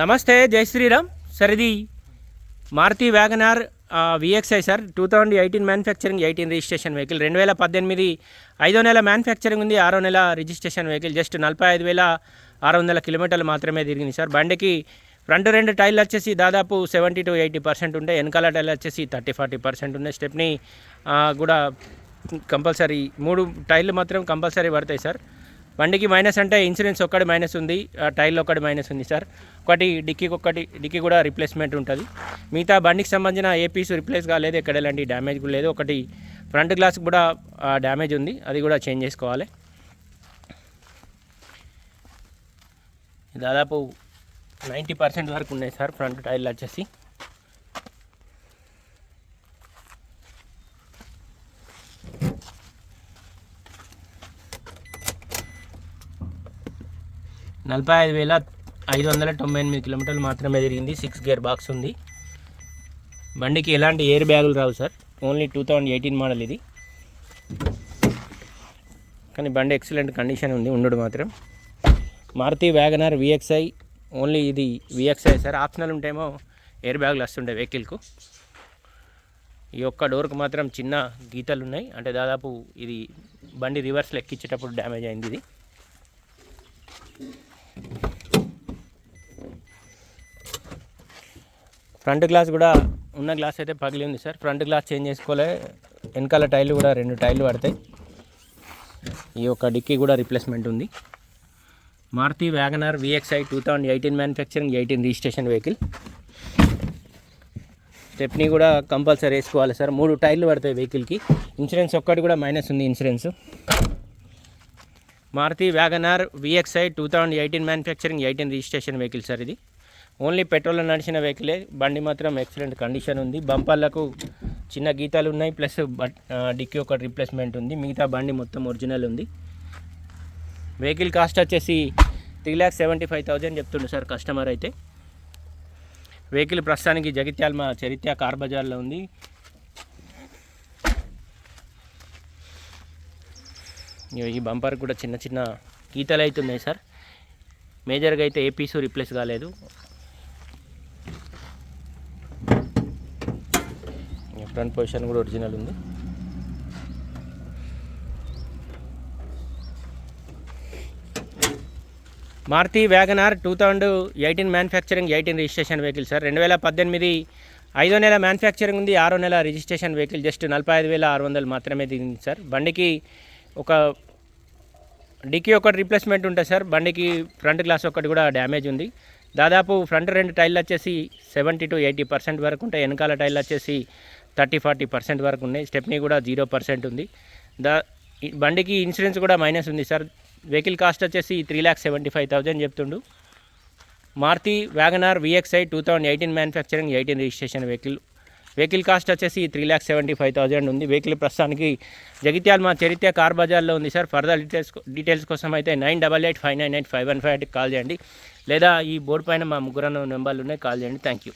నమస్తే జై శ్రీరామ్. సార్ ఇది Maruti WagonR VXI sir. Two thousand eighteen manufacturing eighteen registration vehicle రెండు వేల పద్దెనిమిది ఐదో నెల మ్యానుఫ్యాక్చరింగ్ ఉంది ఆరో నెల రిజిస్ట్రేషన్ వెహికల్ జస్ట్ నలభై ఐదు వేల ఆరు వందల కిలోమీటర్లు మాత్రమే తిరిగింది సార్. బండికి ఫ్రంట్ రెండు టైర్లు వచ్చేసి దాదాపు సెవెంటీ టు ఎయిటీ పర్సెంట్ ఉంటాయి వెనకాల టైర్లు వచ్చేసి థర్టీ ఫార్టీ పర్సెంట్ ఉన్నాయి స్టెప్ని కూడా కంపల్సరీ మూడు టైర్లు మాత్రం కంపల్సరీ పడతాయి సార్. బండికి మైనస్ అంటే ఇన్సూరెన్స్ ఒక్కటి మైనస్ ఉంది టైర్లో ఒకటి ఒక్కటి మైనస్ ఉంది సార్. ఒకటి డిక్కీకి ఒక్కటి డిక్కీ కూడా రిప్లేస్మెంట్ ఉంటుంది. మిగతా బండికి సంబంధించిన ఏ పీస్ రిప్లేస్ కాలేదు ఎక్కడ ఎలాంటి డ్యామేజ్ కూడా లేదు. ఒకటి ఫ్రంట్ గ్లాస్ కూడా డ్యామేజ్ ఉంది అది కూడా చేంజ్ చేసుకోవాలి. దాదాపు నైంటీ పర్సెంట్ వరకు ఉన్నాయి సార్ ఫ్రంట్ టైర్లు వచ్చేసి. నలభై ఐదు వేల ఐదు వందల తొంభై ఎనిమిది కిలోమీటర్లు మాత్రమే తిరిగింది. సిక్స్ గేర్ బాక్స్ ఉంది. బండికి ఎలాంటి ఎయిర్ బ్యాగులు రావు sir only two thousand eighteen model ఇది. కానీ బండి ఎక్సలెంట్ కండిషన్ ఉంది ఉండడు మాత్రం. Maruti Wagon R VXI only ఇది విఎక్స్ఐ సార్ ఆప్షనల్ ఉంటేమో ఎయిర్ బ్యాగులు వస్తుండే వెహికల్కు ఈ ఒక్క డోర్కు మాత్రం చిన్న గీతలు ఉన్నాయి. అంటే దాదాపు ఇది బండి రివర్స్లో ఎక్కించేటప్పుడు డ్యామేజ్ అయింది ఇది. ఫ్రంట్ గ్లాస్ కూడా ఉన్న గ్లాస్ అయితే పగిలి ఉంది సార్. ఫ్రంట్ గ్లాస్ చేంజ్ చేసుకోలే. వెనకాల టైర్లు కూడా రెండు టైర్లు పడతాయి. ఈ యొక్క డిక్కీ కూడా రిప్లేస్మెంట్ ఉంది. Maruti Wagon R VXI two thousand eighteen manufacturing eighteen registration vehicle stepney కూడా కంపల్సరీ వేసుకోవాలి సార్. మూడు టైర్లు పడతాయి వెహికల్కి ఇన్సూరెన్స్ ఒక్కటి కూడా మైనస్ ఉంది insurance Maruti Wagon R VXI two thousand eighteen manufacturing eighteen registration vehicle sir ఇది. ఓన్లీ పెట్రోల్లో నడిచిన వెహికలే బండి మాత్రం ఎక్సలెంట్ కండిషన్ ఉంది. బంపర్లకు చిన్న గీతాలు ఉన్నాయి. ప్లస్ బట్ డిక్కీ ఒక రిప్లేస్మెంట్ ఉంది. మిగతా బండి మొత్తం ఒరిజినల్ ఉంది. వెహికల్ కాస్ట్ వచ్చేసి three lakh seventy five thousand చెప్తుండు సార్ కస్టమర్ అయితే. వెహికల్ ప్రస్తుతానికి జగిత్యాల మా చరిత్ర కార్ బజార్లో ఉంది. ఈ బంపర్ కూడా చిన్న చిన్న గీతలు అవుతున్నాయి సార్. మేజర్గా అయితే ఏ పీసు రిప్లేస్ కాలేదు. ఫ్రంట్ పొజిషన్ కూడా ఒరిజినల్ ఉంది. Maruti Wagon R two thousand eighteen manufacturing eighteen registration vehicle sir. రెండు వేల పద్దెనిమిది ఐదో నెల మ్యానుఫ్యాక్చరింగ్ ఉంది ఆరో నెల రిజిస్ట్రేషన్ వెహికల్ జస్ట్ నలభై ఐదు వేల ఆరు వందలు మాత్రమే దిగింది సార్. బండికి ఒక డిక్కీ ఒకటి రీప్లేస్మెంట్ ఉంటుంది సార్ బండికి ఫ్రంట్ గ్లాస్ ఒకటి కూడా డ్యామేజ్ ఉంది. దాదాపు ఫ్రంట్ రెండు టైర్లు వచ్చేసి సెవెంటీ టు ఎయిటీ పర్సెంట్ వరకు ఉంటాయి. వెనకాల టైర్లు వచ్చేసి థర్టీ ఫార్టీ పర్సెంట్ వరకు ఉన్నాయి. స్టెప్నీ కూడా జీరో పర్సెంట్ ఉంది. దా బండికి ఇన్సూరెన్స్ కూడా మైనస్ ఉంది సార్. వెహికల్ కాస్ట్ వచ్చేసి three lakhs seventy five thousand చెప్తుండు. Maruti Wagon R VXI two thousand eighteen manufacturing eighteen registration vehicle vehicle cost వచ్చేసి three lakhs seventy five thousand ఉంది. Vehicle ప్రస్తుతానికి జగిత్యాల మా చరిత్ర కార్ బజార్లో ఉంది సార్. ఫర్దర్ డీటెయిల్స్ డీటెయిల్స్ కోసం అయితే nine double eight five nine eight five one five call చేయండి. లేదా ఈ బోర్డు పైన మా ముగ్గురు నెంబర్లు ఉన్నాయి కాల్ చేయండి. Thank you